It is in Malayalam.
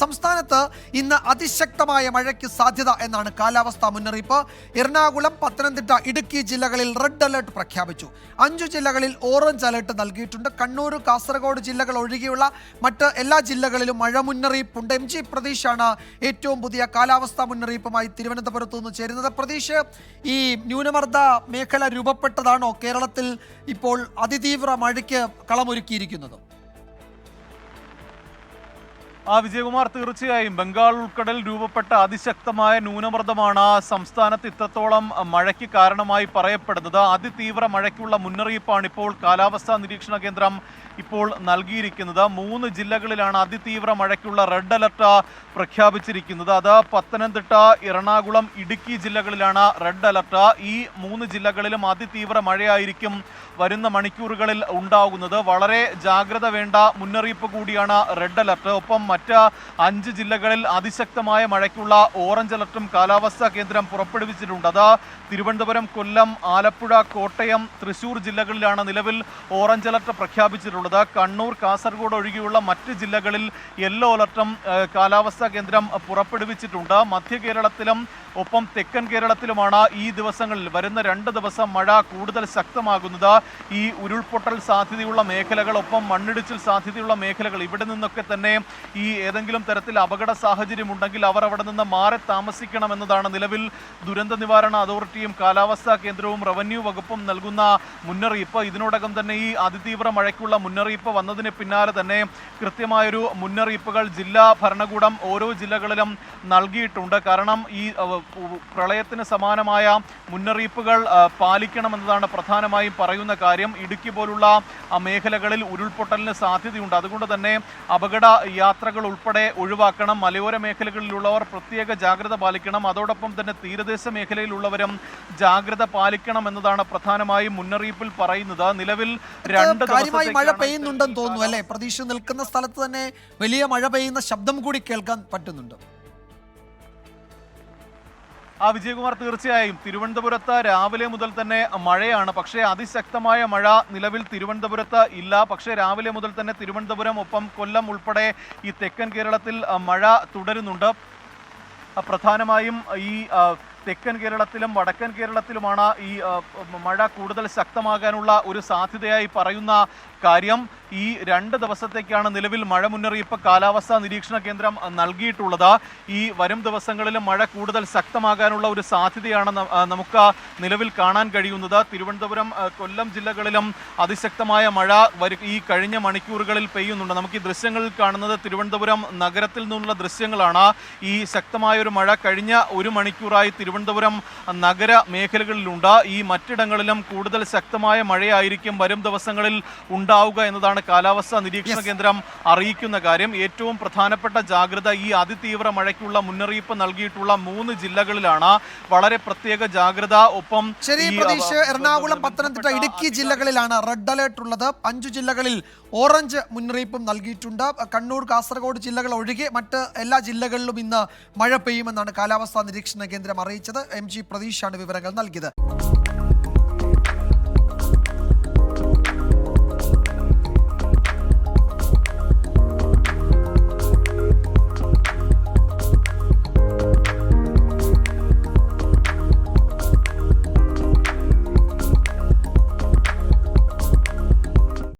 സംസ്ഥാനത്ത് ഇന്ന് അതിശക്തമായ മഴയ്ക്ക് സാധ്യത എന്നാണ് കാലാവസ്ഥാ മുന്നറിയിപ്പ്. എറണാകുളം പത്തനംതിട്ട ഇടുക്കി ജില്ലകളിൽ റെഡ് അലർട്ട് പ്രഖ്യാപിച്ചു. അഞ്ചു ജില്ലകളിൽ ഓറഞ്ച് അലർട്ട് നൽകിയിട്ടുണ്ട്. കണ്ണൂർ കാസർഗോഡ് ജില്ലകൾ ഒഴികെയുള്ള മറ്റ് എല്ലാ ജില്ലകളിലും മഴ മുന്നറിയിപ്പുണ്ട്. എം ജി പ്രതീഷാണ് ഏറ്റവും പുതിയ കാലാവസ്ഥാ മുന്നറിയിപ്പുമായി തിരുവനന്തപുരത്ത് നിന്ന് ചേരുന്നത്. പ്രതീഷ് ഈ ന്യൂനമർദ്ദ മേഖല രൂപപ്പെട്ടതാണോ? കേരളത്തിൽ ഇപ്പോൾ അതിതീവ്ര മഴയ്ക്ക് കളമൊരുക്കിയിരിക്കുന്നത്. വിജയകുമാർ തീർച്ചയായും ബംഗാൾ ഉൾക്കടൽ രൂപപ്പെട്ട അതിശക്തമായ ന്യൂനമർദ്ദമാണ് സംസ്ഥാനത്ത് ഇത്രത്തോളം മഴയ്ക്ക് കാരണമായി പറയപ്പെടുന്നത്. അതിതീവ്ര മഴയ്ക്കുള്ള മുന്നറിയിപ്പാണ് ഇപ്പോൾ കാലാവസ്ഥാ നിരീക്ഷണ കേന്ദ്രം ഇപ്പോൾ നൽകിയിരിക്കുന്നത്. മൂന്ന് ജില്ലകളിലാണ് അതിതീവ്ര മഴയ്ക്കുള്ള റെഡ് അലർട്ട് പ്രഖ്യാപിച്ചിരിക്കുന്നത്. അത് പത്തനംതിട്ട എറണാകുളം ഇടുക്കി ജില്ലകളിലാണ് റെഡ് അലർട്ട്. ഈ മൂന്ന് ജില്ലകളിലും അതിതീവ്ര മഴയായിരിക്കും വരുന്ന മണിക്കൂറുകളിൽ ഉണ്ടാകുന്നത്. വളരെ ജാഗ്രത വേണ്ട മുന്നറിയിപ്പ് കൂടിയാണ് റെഡ് അലർട്ട്. ഒപ്പം മറ്റ് അഞ്ച് ജില്ലകളിൽ അതിശക്തമായ മഴയ്ക്കുള്ള ഓറഞ്ച് അലർട്ടും കാലാവസ്ഥാ കേന്ദ്രം പുറപ്പെടുവിച്ചിട്ടുണ്ട്. അത് തിരുവനന്തപുരം കൊല്ലം ആലപ്പുഴ കോട്ടയം തൃശൂർ ജില്ലകളിലാണ് നിലവിൽ ഓറഞ്ച് അലർട്ട് പ്രഖ്യാപിച്ചിട്ടുള്ളത്. കണ്ണൂർ കാസർഗോഡ് ഒഴികെയുള്ള മറ്റ് ജില്ലകളിൽ യെല്ലോ അലർട്ടും കാലാവസ്ഥാ കേന്ദ്രം പുറപ്പെടുവിച്ചിട്ടുണ്ട്. മധ്യ കേരളത്തിലും ഒപ്പം തെക്കൻ കേരളത്തിലുമാണ് ഈ ദിവസങ്ങളിൽ വരുന്ന രണ്ട് ദിവസം മഴ കൂടുതൽ ശക്തമാകുന്നത്. ഈ ഉരുൾപൊട്ടൽ സാധ്യതയുള്ള മേഖലകൾ ഒപ്പം മണ്ണിടിച്ചിൽ സാധ്യതയുള്ള മേഖലകൾ ഇവിടെ നിന്നൊക്കെ തന്നെ ഈ ഏതെങ്കിലും തരത്തിൽ അപകട സാഹചര്യം ഉണ്ടെങ്കിൽ അവർ അവിടെ നിന്ന് മാറി താമസിക്കണമെന്നതാണ് നിലവിൽ ദുരന്ത നിവാരണ അതോറിറ്റിയും കാലാവസ്ഥാ കേന്ദ്രവും റവന്യൂ വകുപ്പും നൽകുന്ന മുന്നറിയിപ്പ്. ഇതിനോടകം തന്നെ ഈ അതിതീവ്ര മഴയ്ക്കുള്ള മുന്നറിയിപ്പ് വന്നതിന് പിന്നാലെ തന്നെ കൃത്യമായൊരു മുന്നറിയിപ്പുകൾ ജില്ലാ ഭരണകൂടം ഓരോ ജില്ലകളിലും നൽകിയിട്ടുണ്ട്. കാരണം ഈ പ്രളയത്തിന് സമാനമായ മുന്നറിയിപ്പുകൾ പാലിക്കണമെന്നതാണ് പ്രധാനമായും പറയുന്ന കാര്യം. ഇടുക്കി പോലുള്ള മേഖലകളിൽ ഉരുൾപൊട്ടലിന് സാധ്യതയുണ്ട്. അതുകൊണ്ട് തന്നെ അപകട യാത്രകൾ ഉൾപ്പെടെ ഒഴിവാക്കണം. മലയോര മേഖലകളിലുള്ളവർ പ്രത്യേക ജാഗ്രത പാലിക്കണം. അതോടൊപ്പം തന്നെ തീരദേശ മേഖലയിലുള്ളവരും ജാഗ്രത പാലിക്കണം എന്നതാണ് പ്രധാനമായും മുന്നറിയിപ്പിൽ പറയുന്നത്. നിലവിൽ രണ്ട് കാര്യമായി മഴ പെയ്യുന്നുണ്ടെന്ന് തോന്നുന്നു അല്ലെ? പ്രതീക്ഷ നിൽക്കുന്ന സ്ഥലത്ത് തന്നെ വലിയ മഴ പെയ്യുന്ന ശബ്ദം കൂടി കേൾക്കാൻ പറ്റുന്നുണ്ട്. വിജയകുമാർ തീർച്ചയായും തിരുവനന്തപുരത്ത് രാവിലെ മുതൽ തന്നെ മഴയാണ്. പക്ഷേ അതിശക്തമായ മഴ നിലവിൽ തിരുവനന്തപുരത്ത് ഇല്ല. പക്ഷേ രാവിലെ മുതൽ തന്നെ തിരുവനന്തപുരം ഒപ്പം കൊല്ലം ഉൾപ്പെടെ ഈ തെക്കൻ കേരളത്തിൽ മഴ തുടരുന്നുണ്ട്. പ്രധാനമായും ഈ തെക്കൻ കേരളത്തിലും വടക്കൻ കേരളത്തിലുമാണ് ഈ മഴ കൂടുതൽ ശക്തമാകാനുള്ള ഒരു സാധ്യതയായി പറയുന്ന കാര്യം ഈ രണ്ട് ദിവസത്തേക്കാണ് നിലവിൽ മഴ മുന്നറിയിപ്പ് കാലാവസ്ഥാ നിരീക്ഷണ കേന്ദ്രം നൽകിയിട്ടുള്ളത്. ഈ വരും ദിവസങ്ങളിൽ മഴ കൂടുതൽ ശക്തമാകാനുള്ള ഒരു സാധ്യതയാണ് നമുക്ക് നിലവിൽ കാണാൻ കഴിയുന്നത്. തിരുവനന്തപുരം കൊല്ലം ജില്ലകളിലും അതിശക്തമായ മഴ ഈ കഴിഞ്ഞ മണിക്കൂറുകളിൽ പെയ്യുന്നുണ്ട്. നമുക്ക് ഈ ദൃശ്യങ്ങളിൽ കാണുന്നത് തിരുവനന്തപുരം നഗരത്തിൽ നിന്നുള്ള ദൃശ്യങ്ങളാണ്. ഈ ശക്തമായ ഒരു മഴ കഴിഞ്ഞ ഒരു മണിക്കൂറായി തിരുവനന്തപുരം നഗര മേഖലകളിലുണ്ട്. ഈ മറ്റിടങ്ങളിലും കൂടുതൽ ശക്തമായ മഴയായിരിക്കും വരും ദിവസങ്ങളിൽ ഉണ്ടാവുക എന്നതാണ് കാലാവസ്ഥാ നിരീക്ഷണ കേന്ദ്രം അറിയിക്കുന്ന കാര്യം. ഏറ്റവും പ്രധാനപ്പെട്ട ജാഗ്രത ഈ അതിതീവ്ര മഴയ്ക്കുള്ള മുന്നറിയിപ്പ് നൽകിയിട്ടുള്ള മൂന്ന് ജില്ലകളിലാണ്. വളരെ പ്രത്യേക ജാഗ്രത. ഒപ്പം ശരി ഈ, പ്രതീഷ് എറണാകുളം പത്തനംതിട്ട ഇടുക്കി ജില്ലകളിലാണ് റെഡ് അലേർട്ട് ഉള്ളത്. അഞ്ചു ജില്ലകളിൽ ഓറഞ്ച് മുന്നറിയിപ്പും നൽകിയിട്ടുണ്ട്. കണ്ണൂർ കാസർഗോഡ് ജില്ലകൾ ഒഴികെ മറ്റ് എല്ലാ ജില്ലകളിലും ഇന്ന് മഴ പെയ്യുമെന്നാണ് കാലാവസ്ഥാ നിരീക്ഷണ കേന്ദ്രം അറിയിച്ചത്. എം ജി പ്രതീഷാണ് വിവരങ്ങൾ നൽകിയത്.